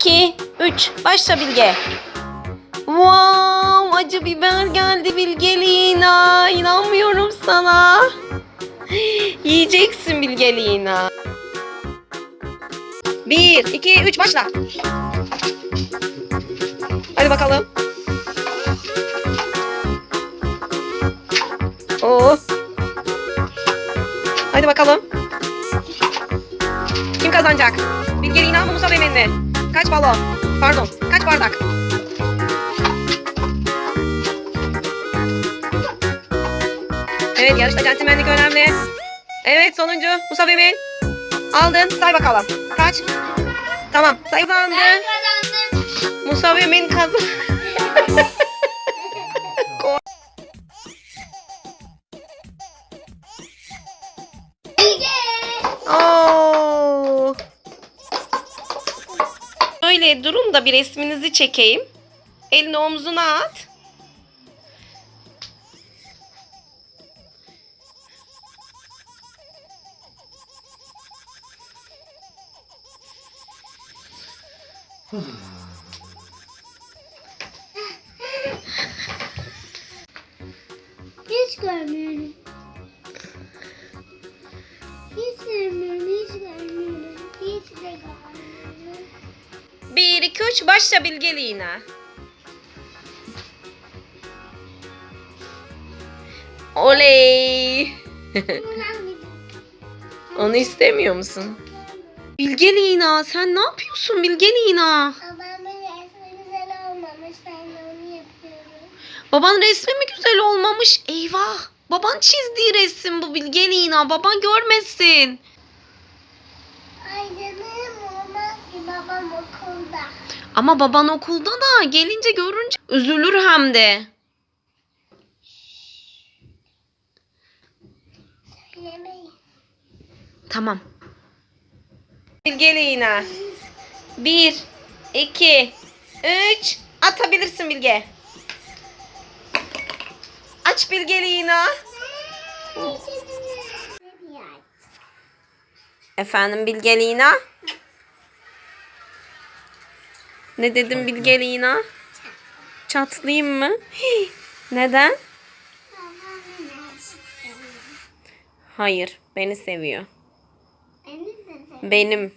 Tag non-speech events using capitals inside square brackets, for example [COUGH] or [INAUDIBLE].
2, 3. Başla Bilge. Wow, acı biber geldi Bilge Lina. İnanmıyorum sana. Yiyeceksin Bilge Lina. 1, 2, 3 başla. Hadi bakalım. Oo. Hadi bakalım. Kim kazanacak? Bilge Lina mı Musa Emin mi? Kaç balon? Pardon, kaç bardak? Evet, yarışta centilmenlik önemli. Evet, sonuncu Musa Emin. Aldın, say bakalım. Kaç? Tamam, say kazandı. Ben kazandım. Musa Emin kazandı. Böyle durun da bir resminizi çekeyim. Elini omzuna at. Hiç görmüyorum. 2, 3 başla Bilge Lina. Oley. [LAUGHS] Onu istemiyor musun? Bilge Lina sen ne yapıyorsun Bilge Lina? Baban resmi mi güzel olmamış? Eyvah. Baban çizdiği resim bu Bilge Lina. Baban görmesin. Ay babam okulda. Ama baban okulda da gelince görünce üzülür hem de. Söylemeyin. Tamam. Bilge Lina. Bir, iki, üç. Atabilirsin Bilge. Aç Bilge Lina. Efendim Bilge Lina? Ne dedim Bilge Lina? Çatlayayım mı? Hii, Neden? Hayır, beni seviyor. Benim.